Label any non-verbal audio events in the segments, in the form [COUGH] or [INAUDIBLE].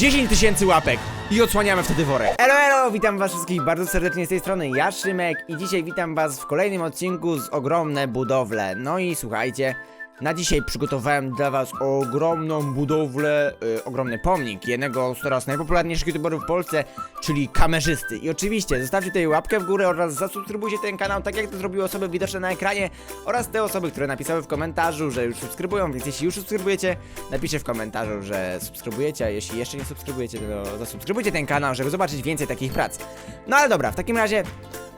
10 tysięcy łapek i odsłaniamy wtedy worek. Elo, elo, witam was wszystkich bardzo serdecznie z tej strony, ja Szymek i dzisiaj witam was w kolejnym odcinku z Ogromne Budowle. No i słuchajcie, na dzisiaj przygotowałem dla was ogromną budowlę, y, ogromny pomnik jednego z teraz najpopularniejszych youtuberów w Polsce, czyli kamerzysty. I oczywiście zostawcie tutaj łapkę w górę oraz zasubskrybujcie ten kanał, tak jak to zrobiły osoby widoczne na ekranie oraz te osoby, które napisały w komentarzu, że już subskrybują, więc jeśli już subskrybujecie, napiszcie w komentarzu, że subskrybujecie, a jeśli jeszcze nie subskrybujecie, to zasubskrybujcie ten kanał, żeby zobaczyć więcej takich prac. No ale dobra, w takim razie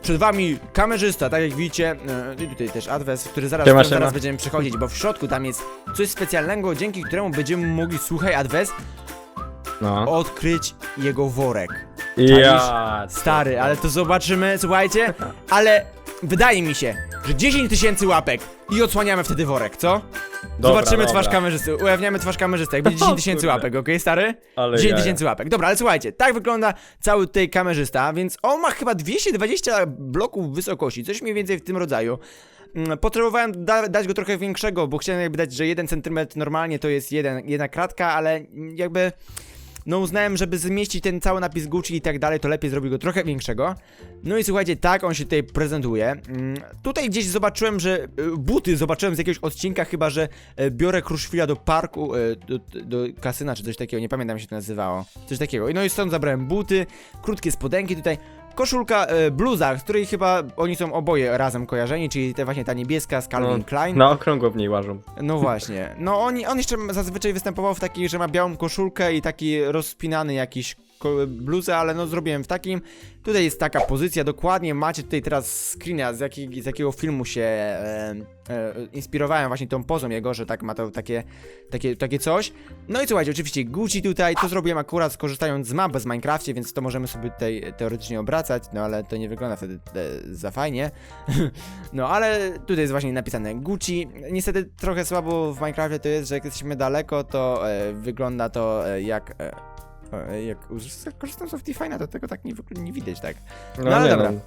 przed wami kamerzysta, tak jak widzicie, e, i tutaj też adres, który zaraz, Siema, który zaraz siema. będziemy przechodzić, bo w środku tam jest coś specjalnego, dzięki któremu będziemy mogli, słuchaj adres, No. odkryć jego worek. Ja. Stary, ale to zobaczymy, słuchajcie, ale wydaje mi się, że 10 tysięcy łapek i odsłaniamy wtedy worek, co? Dobra, Zobaczymy dobra. twarz kamerzysty, ujawniamy twarz kamerzysty, jak będzie [LAUGHS] 10 O tysięcy kurde. łapek, okej stary? Ale 10 jaja. tysięcy łapek. Dobra, ale słuchajcie, tak wygląda cały tutaj kamerzysta, więc on ma chyba 220 bloków wysokości, coś mniej więcej w tym rodzaju. Mm, Potrzebowałem da dać go trochę większego, bo chciałem jakby dać, że 1 cm normalnie to jest jeden, jedna kratka, ale jakby... No uznałem, żeby zmieścić ten cały napis Gucci i tak dalej, to lepiej zrobić go trochę większego. No i słuchajcie, tak on się tutaj prezentuje. Mm, Tutaj gdzieś zobaczyłem, że y, buty zobaczyłem z jakiegoś odcinka chyba, że y, biorę Kruszwila do parku, y, do, do kasyna czy coś takiego, nie pamiętam jak się to nazywało. Coś takiego. No i stąd zabrałem buty, krótkie spodenki tutaj. Koszulka, y, bluza, z której chyba oni są oboje razem kojarzeni, czyli te właśnie ta niebieska z Calvin No, Klein. Na okrągło w niej łażą. No właśnie. No on, on jeszcze zazwyczaj występował w takiej, że ma białą koszulkę i taki rozpinany jakiś bluzę, ale no zrobiłem w takim. Tutaj jest taka pozycja, dokładnie macie tutaj teraz screena, z, z jakiego filmu się e, e, inspirowałem właśnie tą pozą jego, że tak ma to takie, takie, takie coś. No i słuchajcie, oczywiście Gucci tutaj, to zrobiłem akurat skorzystając z map z Minecrafcie, więc to możemy sobie tutaj teoretycznie obracać, no ale to nie wygląda wtedy e, za fajnie. [LAUGHS] No ale tutaj jest właśnie napisane Gucci. Niestety trochę słabo w Minecrafcie to jest, że jak jesteśmy daleko, to e, wygląda to e, jak. E, jak korzystam z Optifine'a, to tego tak nie, nie widać, tak? No, No ale nie, dobra. no.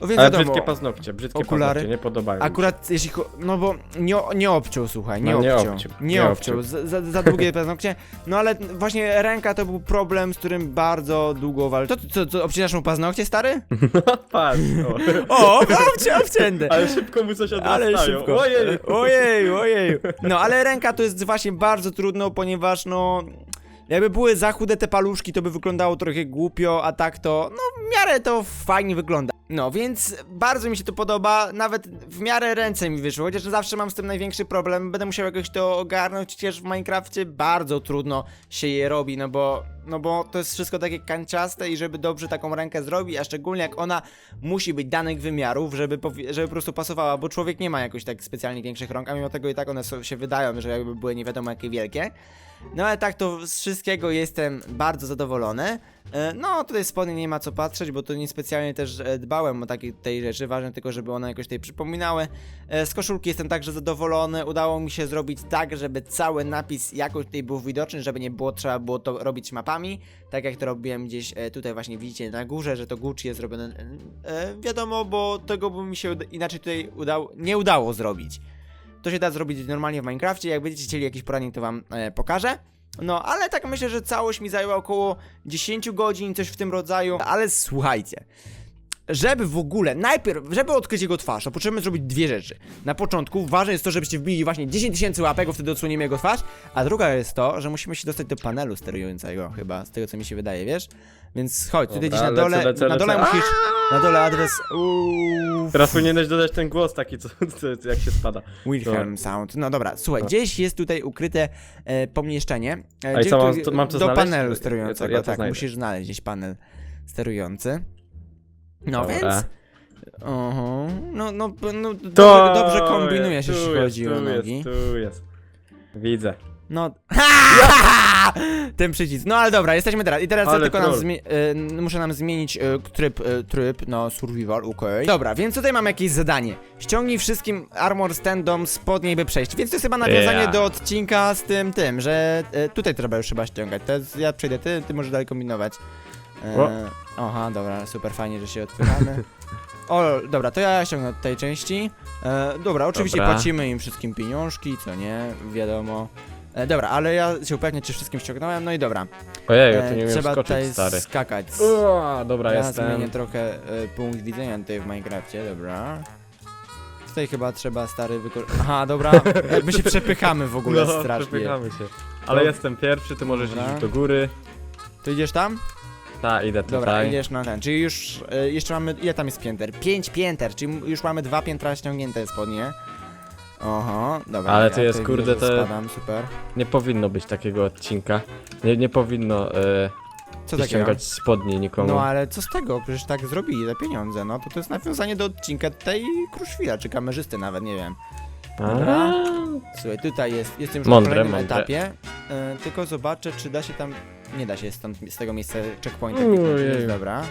No więc Ale wiadomo, brzydkie paznokcie, brzydkie Okulary. paznokcie, nie podobają. Akurat jeśli. No bo nie, nie obciął, słuchaj, nie No, nie obciął. obciął, Nie obciął. obciął. Za, za, za długie [LAUGHS] paznokcie. No ale właśnie ręka to był problem, z którym bardzo długo walczył. To co, co obcinasz mu paznokcie, stary? [LAUGHS] Patrz, [LAUGHS] o. O, obciął, obcięte. Ale szybko mu coś Ale odrastają. szybko. Ojej. Ojej, ojej. No ale ręka to jest właśnie bardzo trudno, ponieważ no. Jakby były za chude te paluszki, to by wyglądało trochę głupio, a tak to, no w miarę to fajnie wygląda. No więc bardzo mi się to podoba, nawet w miarę ręce mi wyszło, chociaż zawsze mam z tym największy problem, będę musiał jakoś to ogarnąć, przecież w Minecrafcie bardzo trudno się je robi, no bo, no bo to jest wszystko takie kanciaste i żeby dobrze taką rękę zrobić, a szczególnie jak ona musi być danych wymiarów, żeby, żeby po prostu pasowała, bo człowiek nie ma jakoś tak specjalnie większych rąk, a mimo tego i tak one się wydają, że jakby były nie wiadomo jakie wielkie. No ale tak to z wszystkiego jestem bardzo zadowolony. E, No tutaj spodnie nie ma co patrzeć, bo to niespecjalnie też e, dbałem o takie tej rzeczy, ważne tylko, żeby one jakoś tutaj przypominały. E, Z koszulki jestem także zadowolony, udało mi się zrobić tak, żeby cały napis jakoś tutaj był widoczny, żeby nie było trzeba było to robić mapami, tak jak to robiłem gdzieś e, tutaj właśnie widzicie na górze, że to Gucci jest zrobione. E, Wiadomo, bo tego by mi się inaczej tutaj udało, nie udało zrobić. To się da zrobić normalnie w Minecrafcie. Jak będziecie chcieli jakiś poradnik, to wam e, pokażę. No, ale tak myślę, że całość mi zajęła około 10 godzin, coś w tym rodzaju. Ale słuchajcie. Żeby w ogóle, najpierw, żeby odkryć jego twarz, to potrzebujemy zrobić dwie rzeczy. Na początku ważne jest to, żebyście wbili właśnie 10 tysięcy łapek, bo wtedy odsłoniemy jego twarz. A druga jest to, że musimy się dostać do panelu sterującego chyba, z tego co mi się wydaje, wiesz? Więc chodź, tutaj Dobra, gdzieś na lecę, dole, lecę, na dole lecę. musisz, na dole adres, Teraz powinieneś dodać ten głos taki, co, co jak się spada. Wilhelm Sound. No dobra, słuchaj, gdzieś jest tutaj ukryte e, pomieszczenie. E, A i co, mam to- mam to Do znaleźć? panelu Ja to- sterującego, ja to tak, znajdę. musisz znaleźć gdzieś panel sterujący. No Dobra. więc... Oho, no, no, no dobrze, dobrze kombinujesz, jeśli chodzi o nogi. Jest, tu jest. Widzę. No. [LAUGHS] Ten przycisk. No ale dobra, jesteśmy teraz. I teraz Ale tylko nam troll. zmie- e, muszę nam zmienić e, tryb, e, tryb na survival, okej. Dobra, więc tutaj mam jakieś zadanie. Ściągnij wszystkim armor standom spodnie, by przejść. Więc to jest chyba nawiązanie do odcinka z tym, tym, że e, tutaj trzeba już chyba ściągać. To jest, ja przejdę, ty, ty możesz dalej kombinować. O. E, aha, dobra, super fajnie, że się otwieramy. [LAUGHS] O, dobra, to ja ściągnę od tej części. E, dobra, oczywiście Dobra. płacimy im wszystkim pieniążki, co nie, wiadomo. E, dobra, ale ja się upewnię, czy wszystkim ściągnąłem, no i dobra. Ojej, ja E, tu nie umiem trzeba skoczyć, tutaj stary. skakać. O, dobra, ja jestem. zmienię trochę e, punkt widzenia tutaj w Minecrafcie, dobra. Tutaj chyba trzeba stary wykorzystać. Aha, dobra. [LAUGHS] My się przepychamy w ogóle no, strasznie. przepychamy się. Ale No. jestem pierwszy, ty możesz Dobra. iść do góry. To idziesz tam? Ta, idę tutaj. Dobra, idziesz na ten. Czyli już e, jeszcze mamy. Ile tam jest pięter? Pięć pięter, czyli już mamy dwa piętra ściągnięte spodnie. Oho, dobra. Ale ja to jest, tutaj kurde, widzę, że te- Spadam, super. Nie powinno być takiego odcinka. Nie, nie powinno e, Co takiego? ściągać spodni nikomu. No ale co z tego? Przecież tak zrobili za pieniądze, no to to jest nawiązanie do odcinka tutaj Kruszwila, czy kamerzysty nawet, nie wiem. A. Słuchaj, tutaj jest, jestem już Mądre, na kolejnym mądre. etapie, e, tylko zobaczę, czy da się tam, nie da się stąd, z tego miejsca checkpointa Ojej. kliknąć, jest dobra.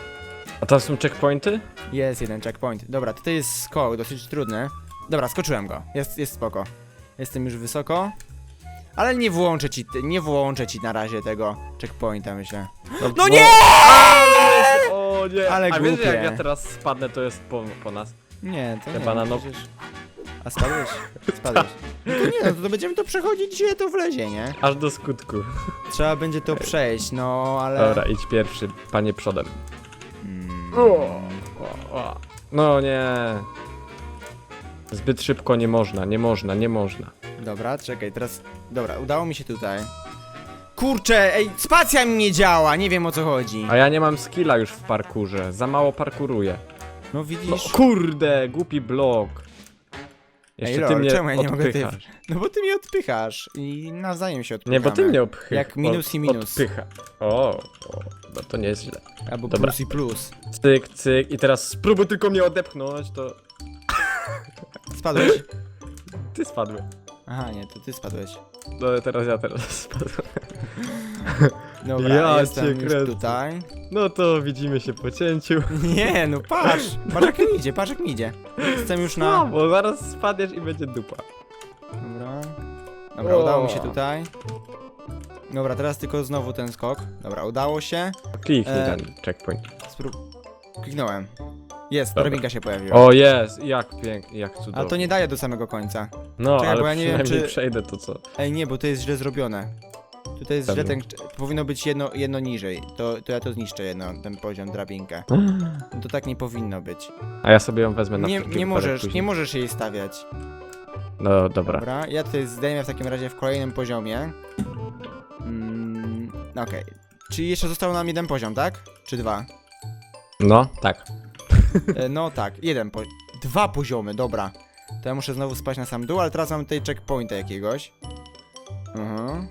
A tam są checkpointy? Jest jeden checkpoint. Dobra, tutaj jest skok, dosyć trudny. Dobra, skoczyłem go, jest, jest spoko. Jestem już wysoko, ale nie włączę ci, nie włączę ci na razie tego checkpointa, myślę. No bo- nie! Ale- O nie! Ale A wiesz, głupie. jak ja teraz spadnę, to jest po, po nas. Nie, to Te nie, banano- przecież... A spadłeś? Spadłeś. No to nie, no to, to będziemy to przechodzić, gdzie to wlezie, nie? Aż do skutku. Trzeba będzie to przejść, no ale... Dobra, idź pierwszy, panie przodem. Mm. O. No nie. Zbyt szybko nie można, nie można, nie można. Dobra, czekaj, teraz... Dobra, udało mi się tutaj. Kurczę, ej, spacja mi nie działa, nie wiem o co chodzi. A ja nie mam skilla już w parkurze, za mało parkuruję. No No widzisz... kurde, głupi blok. Jeszcze Ej, ty lol, mnie czemu ja nie mogę odpychasz. No bo ty mnie odpychasz i nawzajem się odpychamy. Nie, bo ty mnie odpychasz. Jak minus i minus. Odpycha. O, o, no to nie jest źle. Albo Dobra. plus i plus. Cyk, cyk i teraz spróbuj tylko mnie odepchnąć, to [LAUGHS] Spadłeś? ty spadłeś. Aha, nie, to ty spadłeś. No teraz ja teraz [LAUGHS] spadłem. Dobra, Ja jestem cię już kręcę. tutaj. No to widzimy się po cięciu. [LAUGHS] Nie, no patrz! Patrz jak mi idzie, patrz jak mi idzie. Jestem już No, na... bo zaraz spadniesz i będzie dupa. Dobra. Dobra, O. udało mi się tutaj. Dobra, teraz tylko znowu ten skok. Dobra, udało się. Kliknij E, ten checkpoint. Sprób... Kliknąłem. Jest, Dobra. drabinka się pojawiła. O jest, jak pięknie, jak cudownie. Ale to nie daje do samego końca. No, czekaj, ale bo ja nie wiem, przynajmniej czy- przejdę to co. Ej, nie, bo to jest źle zrobione. Tutaj jest źle ten... Powinno być jedno, jedno niżej. To, to ja to zniszczę jedno, ten poziom drabinkę. No [GASPS] to tak nie powinno być. A ja sobie ją wezmę na Nie, nie wypadek możesz, później. nie możesz jej stawiać. No dobra. Dobra, ja tutaj zdejmę w takim razie w kolejnym poziomie. Mm, Okej. Czyli jeszcze został nam jeden poziom, tak? Czy dwa? No, tak. E, no tak, jeden po... Dwa poziomy, dobra. To ja muszę znowu spać na sam dół, ale teraz mam tutaj checkpointa jakiegoś. Mhm.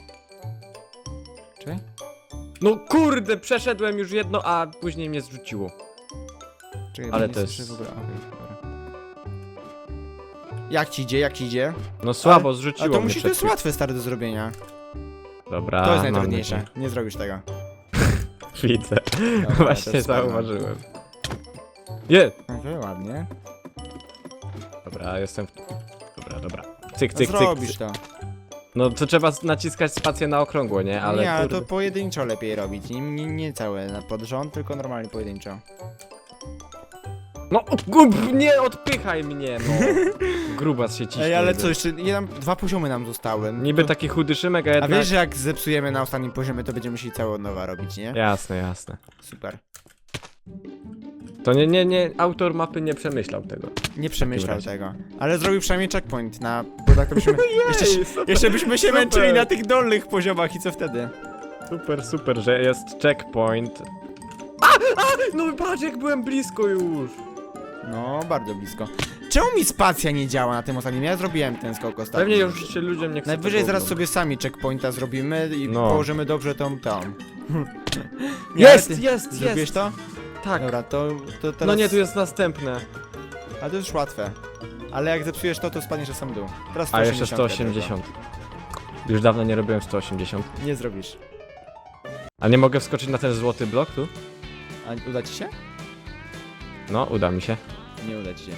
No kurde, przeszedłem już jedno, a później mnie zrzuciło. Czekaj, Ale nie to słyszę jest- w ogóle. okej, dobra. Jak ci idzie, jak ci idzie? No słabo, Ale zrzuciło to mnie musi, to przed jest chwilą. łatwe stary do zrobienia. Dobra, To jest mam najtrudniejsze. nadzieję. Nie zrobisz tego. [LAUGHS] Widzę. Dobra, Właśnie zauważyłem. Je! Okej, ładnie. Dobra, jestem w... Dobra, dobra. Cyk, No cyk, cyk, zrobisz cyk. to. No to trzeba naciskać spację na okrągło, nie? Ale, nie, ale kurde. to pojedynczo lepiej robić. Nie, nie, nie całe na pod rząd, tylko normalnie pojedynczo. No, gub, nie odpychaj mnie, no. [LAUGHS] Grubas się ciśnie. Ej, ale co, jeszcze dwa poziomy nam zostały. Niby taki chudy szymek, a A jednak... wiesz, że jak zepsujemy na ostatnim poziomie, to będziemy musieli całe od nowa robić, nie? Jasne, jasne. Super. To nie, nie, nie, autor mapy nie przemyślał tego. Nie przemyślał razie. tego. Ale zrobił przynajmniej checkpoint na... Bo tak to byśmy... [LAUGHS] jeszcze, się- super, jeszcze byśmy się super. męczyli na tych dolnych poziomach i co wtedy? Super, super, że jest checkpoint. A, a, no patrz jak byłem blisko już. No, bardzo blisko. Czemu mi spacja nie działa na tym ostatnim? Ja zrobiłem ten skok ostatni. Pewnie już się ludziom nie chce Najwyżej tego zaraz oglądać. sobie sami checkpointa zrobimy i No. położymy dobrze tą tą. [LAUGHS] Nie, ale Jest, jest, Zrobiłeś jest. to? Tak. Dobra, to, to teraz... No nie, tu jest następne. Ale to już łatwe. Ale jak zepsujesz to, to spadniesz na sam dół. Teraz A jeszcze 180 180. Już dawno nie robiłem 180. tylko. Nie zrobisz. A nie mogę wskoczyć na ten złoty blok tu? A uda ci się? No, uda mi się. Nie uda ci się.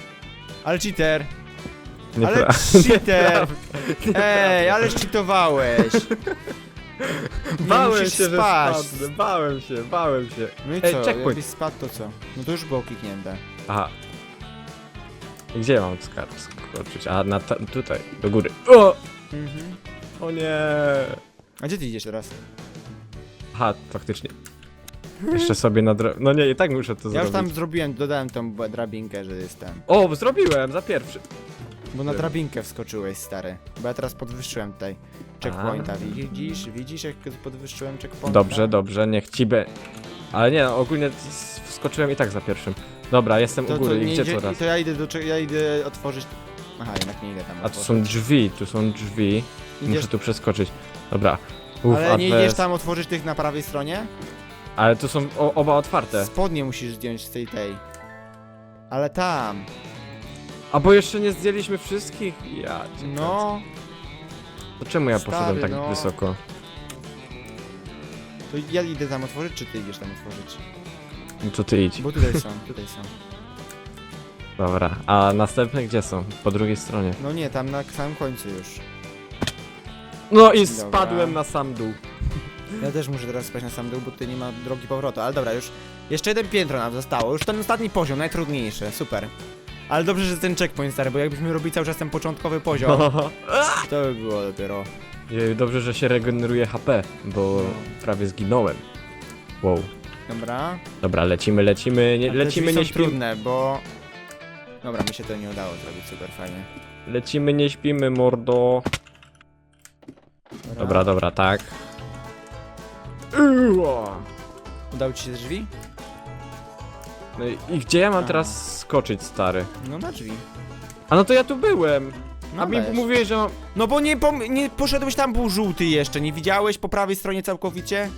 Ale cheater! Nie ale pra- cheater! [LAUGHS] Ej, ale cheatowałeś! [LAUGHS] [LAUGHS] Bałem musisz się, że spaść. spadnę. Bałem się, bałem się. No i Ej, co? checkpoint. Jakbyś spadł, to co? No to już było kliknięte. Aha. I Gdzie mam skar- skoczyć? A, na ta- tutaj, do góry. O! Mhm. O nie. A gdzie ty idziesz teraz? Aha, faktycznie. Jeszcze sobie na. No nie, i tak muszę to Ja zrobić. już tam zrobiłem, dodałem tą b- drabinkę, że jestem. O, zrobiłem, za pierwszy. Bo na drabinkę wskoczyłeś, stary. Bo ja teraz podwyższyłem tutaj checkpointa. A. Widzisz, widzisz jak podwyższyłem checkpointa? Dobrze, dobrze, niech ci be... Ale nie, no, ogólnie s- wskoczyłem i tak za pierwszym. Dobra, jestem To, u to, góry i nie gdzie idzie, teraz? to ja idę do cze- ja idę otworzyć... Aha, jednak nie idę tam A tu są otworzyć. drzwi, tu są drzwi. Idziesz, Muszę tu przeskoczyć. Dobra. Uf, ale nie adres. idziesz tam otworzyć tych na prawej stronie? Ale tu są o, oba otwarte. Spodnie musisz zdjąć z tej tej. Ale tam. A bo jeszcze nie zdjęliśmy wszystkich? Ja cię No, To czemu ja poszedłem Stary, tak no. wysoko? to ja idę tam otworzyć, czy ty idziesz tam otworzyć? No to ty idź. Bo tutaj są, tutaj są. [LAUGHS] Dobra. A następne gdzie są? Po drugiej stronie. No nie, tam na samym końcu już. No i Dobra. spadłem na sam dół. Ja też muszę teraz spać na sam dół, bo tutaj nie ma drogi powrotu, ale dobra, już jeszcze jeden piętro nam zostało, już ten ostatni poziom, najtrudniejszy, super. Ale dobrze, że ten checkpoint stary, bo jakbyśmy robili cały czas ten początkowy poziom, [LAUGHS] to by było dopiero. Dobrze, że się regeneruje HP, bo prawie zginąłem. Wow. Dobra. Dobra, lecimy, lecimy, nie, A te lecimy, drzwi nie są śpimy. trudne, bo... Dobra, mi się to nie udało zrobić super fajnie. Lecimy, nie śpimy, mordo. Dobra, dobra, tak. Uła. Udało ci się drzwi? No i, i gdzie ja mam A. teraz skoczyć, stary? No na drzwi. A no to ja tu byłem. No A mi weź. mówiłeś, że mam... No bo nie, pom- nie poszedłeś tam, był żółty jeszcze, nie widziałeś po prawej stronie całkowicie?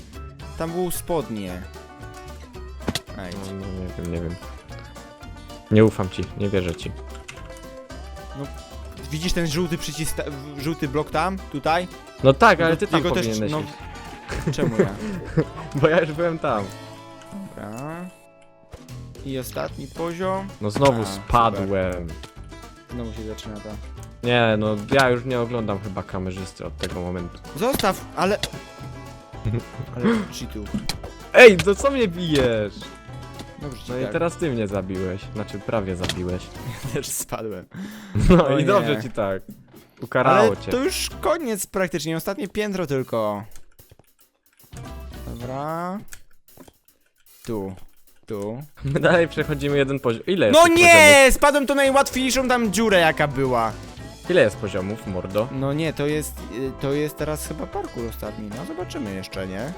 Tam był spodnie. Ej, No, no, nie wiem, nie wiem. Nie ufam ci, nie wierzę ci. widzisz ten żółty przycisk, ta- w- żółty blok tam, tutaj? No tak, No ale to ty tam jego powinieneś no. iść. Czemu ja? [LAUGHS] Bo ja już byłem tam. Dobra. I ostatni poziom. No znowu A, spadłem. Znowu się zaczyna to. Nie, no ja już nie oglądam chyba kamerzysty od tego momentu. Zostaw, ale... [LAUGHS] Ale cheatów. Ej, to co mnie bijesz? Dobrze ci No i tak. teraz ty mnie zabiłeś. Znaczy prawie zabiłeś. [LAUGHS] też spadłem. No O i nie. dobrze ci tak. Ukarało Ale cię. to już koniec praktycznie, ostatnie piętro tylko. Dobra. Tu. Tu. My dalej przechodzimy jeden poziom. Ile jest No tych nie! Spadłem to najłatwiejszą tam dziurę jaka była. Poziomów? Ile jest poziomów, mordo? No nie, to jest, y, to jest teraz chyba parkour ostatni. No zobaczymy jeszcze, nie?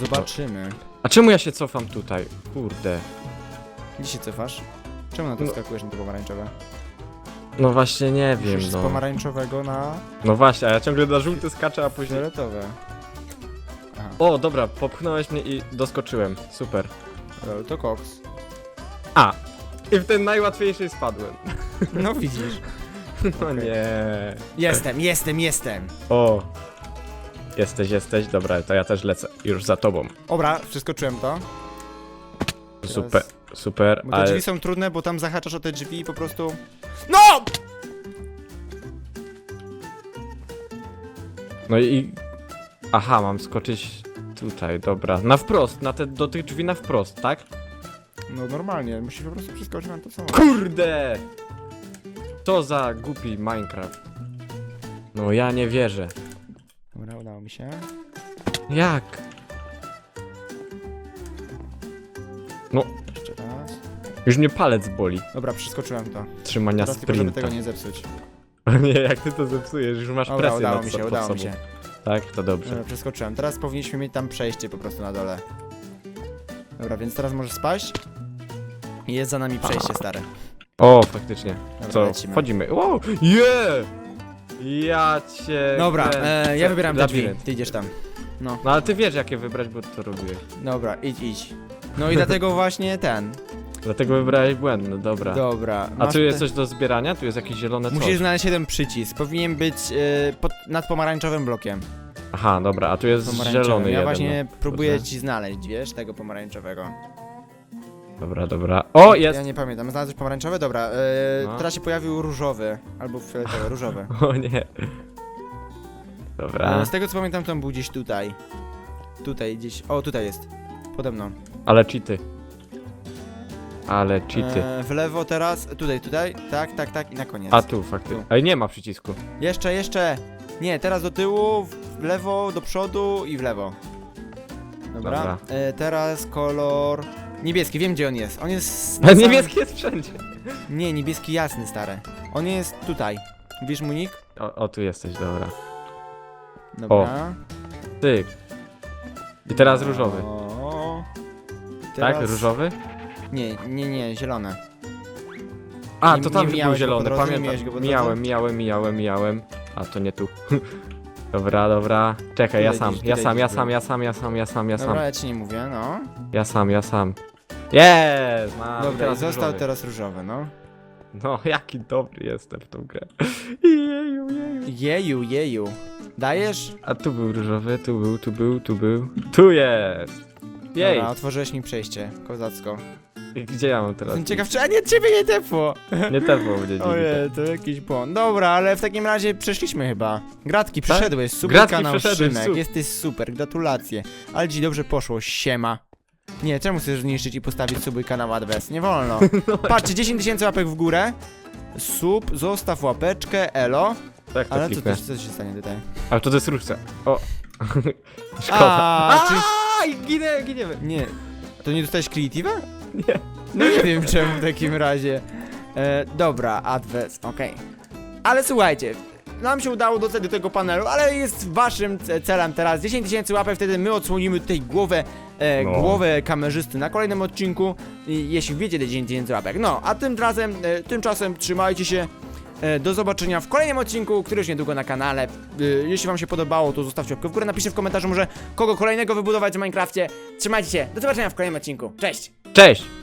Zobaczymy. A czemu ja się cofam tutaj? Kurde. Gdzie się cofasz? Czemu na to No. skakujesz na to pomarańczowe? No właśnie nie wiem, z no. pomarańczowego na No właśnie, a ja ciągle na żółty skaczę, a później... fioletowe. Aha, O, dobra, popchnąłeś mnie i doskoczyłem. Super. Dobra, to koks. A! I w ten najłatwiejszy spadłem. [LAUGHS] No widzisz. No nie. Jestem, jestem, jestem. O! Jesteś, jesteś, dobra, to ja też lecę. Już za tobą. Dobra, przeskoczyłem to. Teraz- Super, super, Bo te ale... drzwi są trudne, bo tam zahaczasz o te drzwi i po prostu... No! No i... Aha, mam skoczyć tutaj, dobra. Na wprost, na te, do tych drzwi na wprost, tak? No normalnie, musisz po prostu przeskoczyć na to samo. Kurde! Co za głupi Minecraft. No ja nie wierzę. Dobra, udało mi się. Jak? No, Jeszcze raz. już mnie palec boli. Dobra, przeskoczyłem to. Trzymania Teraz tylko, żeby sprinta. tego nie zepsuć. [LAUGHS] Nie, jak ty to zepsujesz, już masz Dobra, presję udało nad mi so- się, pod udało mi sobą. się. Tak, to dobrze. Dobra, przeskoczyłem. Teraz powinniśmy mieć tam przejście po prostu na dole. Dobra, więc teraz możesz spaść. I jest za nami przejście, stare. O, faktycznie. Dobra, Co? lecimy. Wchodzimy. Wow! Yeah! Ja cię... Dobra, kręcę. e, ja wybieram te drzwi. Labirynt. Ty idziesz tam. No, No ale ty wiesz jakie wybrać, bo to robiłeś. dobra, idź, idź. No i dlatego [LAUGHS] właśnie ten. Dlatego wybrałeś błędny, dobra. Dobra. A masz tu jest te- coś do zbierania? Tu jest jakieś zielone coś. Musisz znaleźć jeden przycisk. Powinien być y, pod, nad pomarańczowym blokiem. Aha, dobra, a tu jest Pomarańczowym. zielony Ja jeden. właśnie no. próbuję Dobrze. ci znaleźć, wiesz, tego pomarańczowego. Dobra, dobra. O, jest! Ja nie pamiętam. Znalazłeś pomarańczowy? Dobra. Y, No. Teraz się pojawił różowy. Albo fioletowy, [LAUGHS] różowy. O nie. Dobra. E, z tego co pamiętam, to on był gdzieś tutaj. Tutaj, gdzieś. O, tutaj jest. Pode mną. Ale cheaty. Ale cheaty. E, w lewo teraz. Tutaj, tutaj. Tak, tak, tak i na koniec. A tu faktycznie. tu. Ale nie ma przycisku. Jeszcze, jeszcze. Nie, teraz do tyłu, w lewo, do przodu i w lewo. Dobra. Dobra. E, teraz kolor niebieski, wiem gdzie on jest. On jest. [LAUGHS] na A samym- niebieski jest wszędzie. Nie, niebieski jasny, stary. On jest tutaj. Wiesz mu nick? O, o, tu jesteś, dobra. Dobra. Tyk. I teraz różowy. O. Tak? Teraz- Różowy? Nie, nie, nie, zielone. A, Nie- to nie tam był mijałeś go po zielony, drodze? Mijałeś go pamiętam. drodze? Mijałem, mijałem, mijałem, mijałem. A, to nie tu. [LAUGHS] Dobra, dobra. Czekaj, ja Tutaj sam, gdzieś, ja tutaj sam, ja gdzieś sam, był. ja sam, ja sam, ja sam, ja sam. Dobra, ja ci nie mówię, no. Ja sam, ja sam. Jest! Mam Dobra, i teraz został różowy. teraz różowy, no. No, [LAUGHS] jaki dobry jestem w tą grę. Jeju, jeju. Jeju, jeju. Dajesz? A tu był różowy, tu był, tu był, tu był. Tu jest! Jej! Dobra, otworzyłeś mi przejście, kozacko. Gdzie ja mam teraz? Jestem ciekaw, czy... A nie, ciebie nie tepło! Nie tepło mnie dziwi. Ojej, to jakiś błąd. Dobra, ale w takim razie przeszliśmy chyba. Gratki, przeszedłeś, super Gratki, kanał przeszedłem, Szymek, super. jesteś super, gratulacje. Ale ci dobrze poszło, siema. Nie, czemu chcesz zniszczyć i postawić suby kanał Adves? Nie wolno. [LAUGHS] No. Patrzcie, 10 tysięcy łapek w górę. Sub, zostaw łapeczkę, elo. Tak, to Ale co, kliknę. to, co się stanie tutaj? Ale to jest różca. O! [LAUGHS] Szkoda. A, czy... Aj, ginę, giniemy. Nie, to nie dostałeś Creative'a? Nie. No nie wiem czemu w takim razie. E, dobra, Adves, okej. Ale słuchajcie, nam się udało dostać do tego panelu, ale jest waszym ce- celem teraz 10 tysięcy łapek, wtedy my odsłonimy tutaj głowę, e, No. głowę kamerzysty na kolejnym odcinku, i, jeśli wiecie te 10 tysięcy łapek. No, a tymczasem, e, tymczasem trzymajcie się. E, Do zobaczenia w kolejnym odcinku, który już niedługo na kanale. E, Jeśli wam się podobało, to zostawcie łapkę w górę, napiszcie w komentarzu może kogo kolejnego wybudować w Minecrafcie. Trzymajcie się, do zobaczenia w kolejnym odcinku. Cześć! Cześć!